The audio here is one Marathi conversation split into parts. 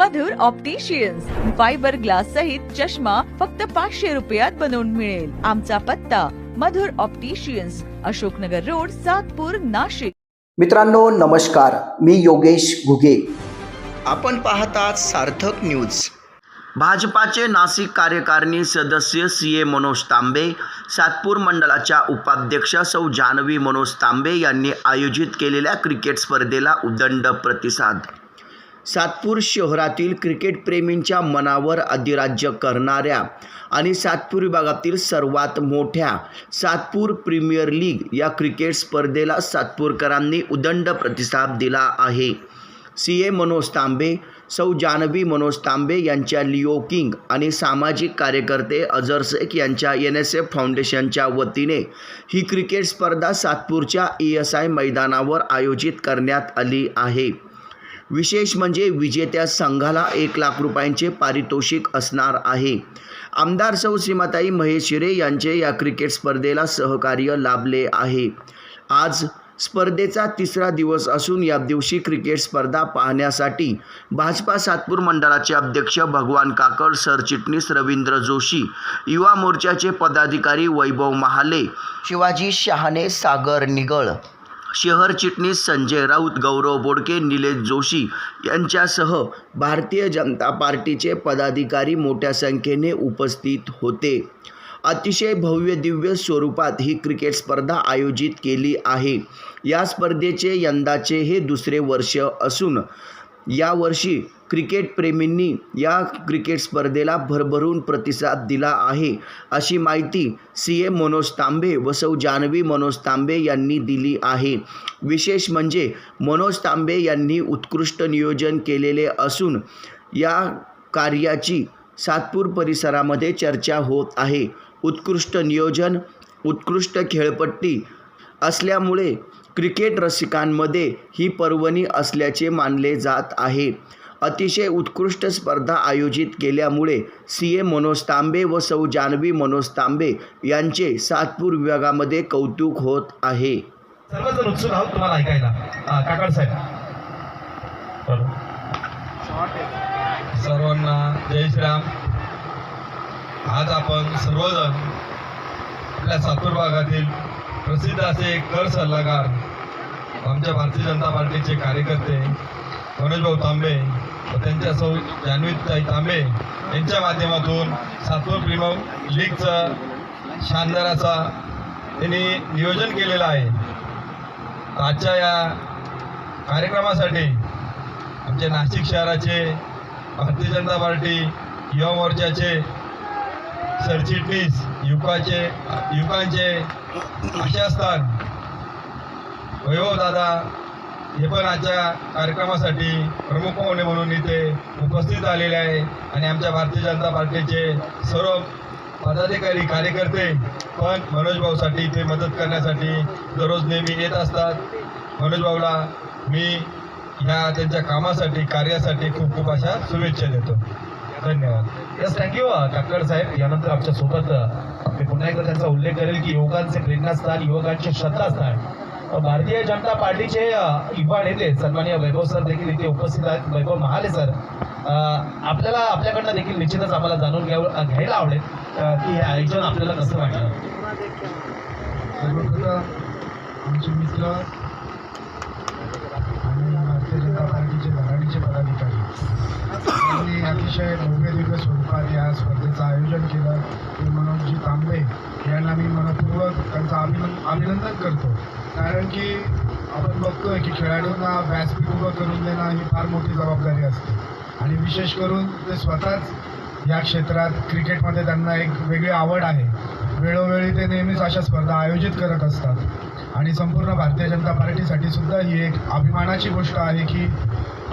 मधुर ऑप्टिशियन्स फायबर ग्लास सहित चष्मा फक्त पाचशे रुपयात बनवून मिळेल. आमचा पत्ता मधुर ऑप्टिशियन्स अशोकनगर रोड सातपूर नाशिक. मित्रांनो नमस्कार. मी योगेश घुगे. आपण पाहतात सार्थक न्यूज भाजपाचे नाशिक कार्यकारिणी सदस्य सी ए मनोज तांबे सातपूर मंडळाच्या उपाध्यक्ष सौ जानवी मनोज तांबे यांनी आयोजित केलेल्या क्रिकेट स्पर्धेला उदंड प्रतिसाद. सातपूर शहरातील क्रिकेटप्रेमींच्या मनावर अधिराज्य करणाऱ्या आणि सातपूर विभागातील सर्वात मोठ्या सातपूर प्रीमियर लीग या क्रिकेट स्पर्धेला सातपूरकरांनी उदंड प्रतिसाद दिला आहे. सी. ए. मनोज तांबे सौ. जानवी मनोज तांबे यांच्या लिओ किंग आणि सामाजिक कार्यकर्ते अजर शेख यांच्या एन एस एफ फाउंडेशनच्या वतीने ही क्रिकेट स्पर्धा सातपूरच्या ई एस आय मैदानावर आयोजित करण्यात आली आहे. विशेष म्हणजे विजेत्या संघाला एक लाख रुपयांचे पारितोषिक असणार आहे. आमदार सौ श्रीमाताई महेश शिरे यांचे या क्रिकेट स्पर्धेला सहकार्य लाभले आहे. आज स्पर्धेचा तिसरा दिवस असून या दिवशी क्रिकेट स्पर्धा पाहण्यासाठी भाजपा सातपूर मंडळाचे अध्यक्ष भगवान काकड सरचिटणीस रवींद्र जोशी युवा मोर्चाचे पदाधिकारी वैभव महाले शिवाजी शहाणे सागर निगळ शहर चिटणीस संजय राऊत गौरव बोडके निलेश जोशी यांच्यासह भारतीय जनता पार्टीचे पदाधिकारी मोठ्या संख्येने उपस्थित होते. अतिशय भव्य दिव्य स्वरूपात ही क्रिकेट स्पर्धा आयोजित केली आहे. या स्पर्धेचे यंदाचे हे दुसरे वर्ष असून यावर्षी क्रिकेटप्रेमींनी या क्रिकेट स्पर्धेला भरभरून प्रतिसाद दिला आहे अशी माहिती सी. एम मनोज तांबे व सौ जानवी मनोज तांबे यांनी दिली आहे. विशेष म्हणजे मनोज तांबे यांनी उत्कृष्ट नियोजन केलेले असून या कार्याची सातपूर परिसरामध्ये चर्चा होत आहे. उत्कृष्ट नियोजन उत्कृष्ट खेळपट्टी असल्यामुळे क्रिकेट रसिकांमध्ये ही पर्वणी असल्याचे मानले जात आहे. अतिशय उत्कृष्ट स्पर्धा आयोजित केल्यामुळे सी. ए. मनोज तांबे व सौ जानवी मनोज तांबे यांचे सातपूर विभागामध्ये कौतुक होत आहे. सर्वजण उत्सुक आहोत तुम्हाला ऐकायला. काकड साहेब. सर्वांना जय श्रीराम. आज आपण सर्वजण आपल्या सातूर भागातील प्रसिद्ध असे कर सल्लागार आमच्या भारतीय जनता पार्टीचे कार्यकर्ते मनोजभाऊ तांबे त्यांच्या सौ जान्हवीताई तांबे यांच्या माध्यमातून सातपूर प्रीमियम लीगचं शानदार असा त्यांनी नियोजन केलेलं आहे. आजच्या या कार्यक्रमासाठी आमच्या नाशिक शहराचे भारतीय जनता पार्टी युवा मोर्चाचे सरचिटणीस युकाचे युकांचे आशास्थान वैभव दादा हे पण आजच्या कार्यक्रमासाठी प्रमुख पाहुणे म्हणून इथे उपस्थित आलेले आहे. आणि आमच्या भारतीय जनता पार्टीचे सर्व पदाधिकारी कार्यकर्ते पण मनोज भाऊसाठी इथे मदत करण्यासाठी दररोज नेहमी येत असतात. मनोज भाऊला मी ह्या त्यांच्या कामासाठी कार्यासाठी खूप खूप अशा शुभेच्छा देतो. धन्यवाद. यस थँक्यू काकड साहेब. यानंतर आमच्यासोबत uh, मी पुन्हा एकदा त्यांचा उल्लेख करेल की युवकांचे प्रेरणास्थान युवकांचे श्रद्धास्थान. भारतीय जनता पार्टीचे युवा नेते सन्मान्य वैभव सर देखील इथे उपस्थित आहेत. वैभव महाले सर आपल्याला आपल्याकडनं देखील निश्चितच आम्हाला जाणून घ्यावं घ्यायला आवडेल. की हे आयोजन आपल्याला कसं वाटलं? आमचे मित्र आणि भारतीय जनता पार्टीचे धराडीचे पदाधिकारी यांनी अतिशय भव्य दिव्य स्वरूपात या स्पर्धेचं आयोजन केलं ते मनोजी तांबे यांना मी मनपूर्वक त्यांचं अभिनंद अभिनंदन करतो. कारण की आपण बघतोय की खेळाडूंना व्यासपीठ उभं करून देणं ही फार मोठी जबाबदारी असते. आणि विशेष करून ते स्वतःच या क्षेत्रात क्रिकेटमध्ये त्यांना एक वेगळी आवड आहे. वेळोवेळी ते नेहमीच अशा स्पर्धा आयोजित करत असतात. आणि संपूर्ण भारतीय जनता पार्टीसाठी सुद्धा ही एक अभिमानाची गोष्ट आहे की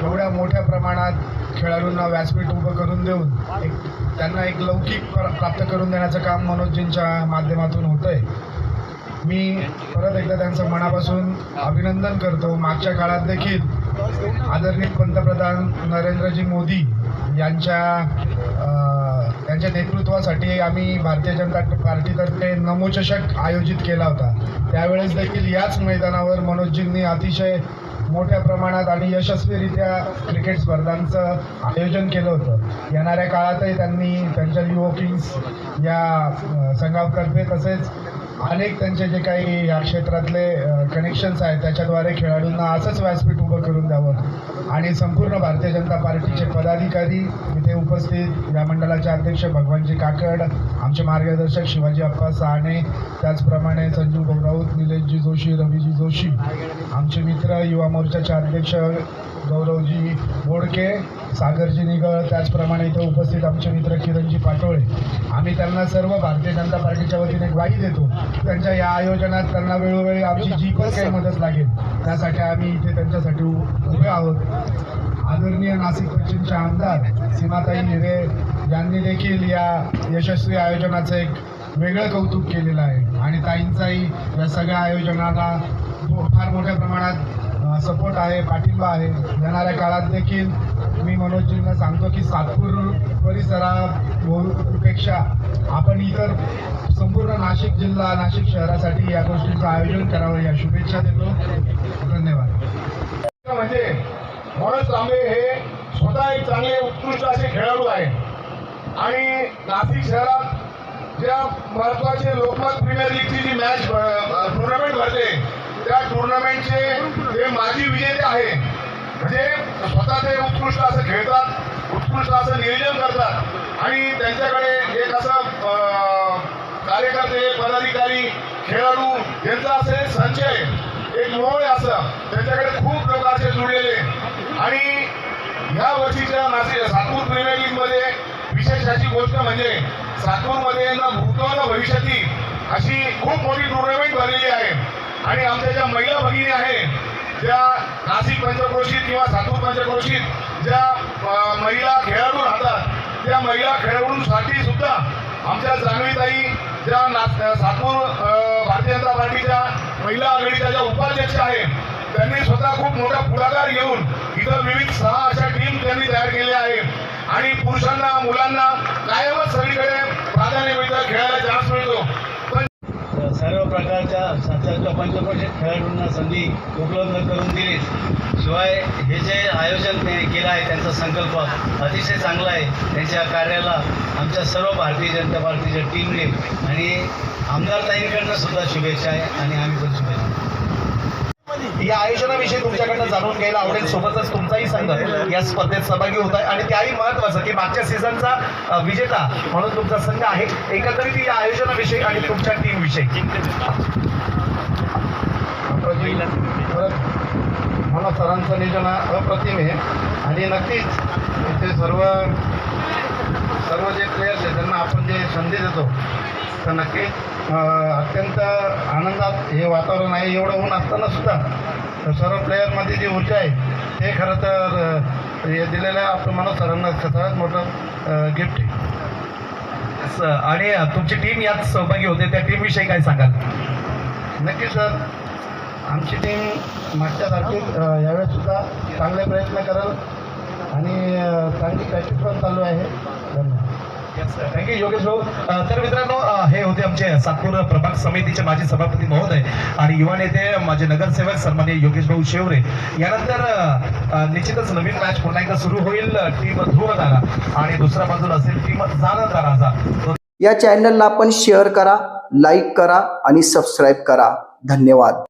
एवढ्या मोठ्या प्रमाणात खेळाडूंना व्यासपीठ उभं करून देऊन एक त्यांना एक लौकिक प्राप्त करून देण्याचं काम मनोजजींच्या माध्यमातून होतं आहे मी परत एकदा त्यांचं मनापासून अभिनंदन करतो. मागच्या काळात देखील आदरणीय पंतप्रधान नरेंद्रजी मोदी यांच्या त्यांच्या नेतृत्वासाठी आम्ही भारतीय जनता पार्टीतर्फे नमोचषक आयोजित केला होता. त्यावेळेस देखील याच मैदानावर मनोजजींनी अतिशय मोठ्या प्रमाणात आणि यशस्वीरित्या क्रिकेट स्पर्धांचं आयोजन केलं होतं. येणाऱ्या काळातही त्यांनी त्यांच्या युवो किंग्स या संघातर्फे तसेच अनेक त्यांचे जे काही या क्षेत्रातले कनेक्शन्स आहेत त्याच्याद्वारे खेळाडूंना असंच व्यासपीठ उभं करून द्यावं. आणि संपूर्ण भारतीय जनता पार्टीचे पदाधिकारी इथे उपस्थित. या मंडळाचे अध्यक्ष भगवानजी काकड आमचे मार्गदर्शक शिवाजी अप्पा साहणे त्याचप्रमाणे संजीव गौराऊत निलेशजी जोशी रवीजी जोशी. आमचे मित्र युवा मोर्चाचे अध्यक्ष गौरवजी बोडके सागरजी निगळ त्याचप्रमाणे इथे उपस्थित आमचे मित्र किरणजी पाटोळे. आम्ही त्यांना सर्व भारतीय जनता पार्टीच्या वतीने ग्वाही देतो. त्यांच्या या आयोजनात त्यांना वेळोवेळी आमची जी पण काही मदत लागेल त्यासाठी आम्ही इथे त्यांच्यासाठी उभे आहोत. आदरणीय नाशिक पश्चिमचे आमदार सीमाताई हिरे यांनी देखील या यशस्वी आयोजनाचं एक वेगळं कौतुक केलेलं आहे. आणि ताईंचाही या सगळ्या आयोजनाला फार मोठ्या प्रमाणात सपोर्ट आहे पाठिंबा आहे. येणाऱ्या काळात देखील मी मनोजजींना सांगतो की सातपूर परिसरापेक्षा आपण इतर संपूर्ण नाशिक जिल्हा नाशिक शहरासाठी या गोष्टीचं आयोजन करावं या शुभेच्छा देतो. धन्यवाद. म्हणजे मनोज तांबे हे स्वतः एक चांगले उत्कृष्ट असे खेळाडू आहेत. आणि नाशिक शहरात ज्या महत्त्वाचे लोकमत प्रीमियर लीगची जी मॅच टुर्नामेंट भरते त्या टुर्नामेंटचे ते माजी विजेते आहे म्हणजे स्वतः ते उत्कृष्ट असं खेळतात उत्कृष्ट असं नियोजन करतात. आणि त्यांच्याकडे एक असं कार्यकर्ते पदाधिकारी खेळाडू यांचा असे संचय एक मोळ असं त्यांच्याकडे खूप लोक असे जुळलेले. आणि ह्या वर्षीच्या नाशिक सातपूर प्रीमियर लीगमध्ये विशेष अशी गोष्ट म्हणजे सातपूरमध्ये ना भूतो ना भविष्याती अशी खूप मोठी टुर्नामेंट भरलेली आहे. आणि आमच्या ज्या महिला भगिनी आहे ज्या नाशिक पंचक्रोशीत किंवा सातूर पंचक्रोशीत ज्या महिला खेळाडू राहतात त्या महिला खेळाडूंसाठी सुद्धा आमच्या जान्हवीताई ज्या ना सातूर भारतीय जनता पार्टीच्या महिला आघाडीच्या ज्या उपाध्यक्ष आहेत त्यांनी स्वतः खूप मोठा पुढाकार घेऊन इथं विविध सहा अशा टीम त्यांनी तयार केल्या आहेत. आणि पुरुषांना मुलांना पंचक्रोशीत खेळाडूंना संधी उपलब्ध करून दिली. शिवाय हे जे आयोजन केलं आहे त्यांचा संकल्प अतिशय चांगला आहे. त्यांच्या कार्याला आमच्या सर्व भारतीय जनता पार्टीच्या टीमने आणि आमदार ताईंकडनं सुद्धा शुभेच्छा आहे आणि आम्ही पण शुभेच्छा या आयोजनाविषयी तुमच्याकडनं जाणून घ्यायला आवडेल. सोबतच तुमचाही संघ या स्पर्धेत सहभागी होत आहे आणि त्याही महत्वाचं की मागच्या सीझनचा विजेता म्हणून तुमचा संघ आहे. एकंदरीत या आयोजनाविषयी आणि तुमच्या टीम परत मला सरांचं नियोजन अप्रतिम आहे. आणि नक्कीच इथे सर्व सर्व जे प्लेयर्स आहेत त्यांना आपण जे संधी देतो तर नक्कीच अत्यंत आनंदात हे वातावरण आहे. एवढं ऊन असताना सुद्धा तर सर्व प्लेयरमध्ये जी ऊर्जा आहे ते खरं तर हे दिलेलं आहे आपलं मनोज सरांना सर्वात मोठं गिफ्ट आहे. आणि तुमची टीम यात सहभागी होते. त्या टीम विषयी काय सांगाल? नक्की सर. आमची टीम मागच्यासारखीच अ, यावेळेस सुद्धा चांगले प्रयत्न करेल आणि चांगली प्रॅक्टिस पण चालू आहे. धन्यवाद. थँक्यू योगेश भाऊ. तर मित्रांनो हे होते आमचे सातपूर प्रभाग समितीचे माजी सभापती महोदय आणि युवा नेते माझे नगरसेवक सन्मान्य योगेश भाऊ शेवरे. यानंतर निश्चितच नवीन मॅच पुन्हा एकदा सुरू होईल टीम ध्रुवतारा आणि दुसऱ्या बाजूला असेल टीम जाणतारा या चॅनलला आपण शेअर करा लाईक करा आणि सबस्क्राईब करा. धन्यवाद.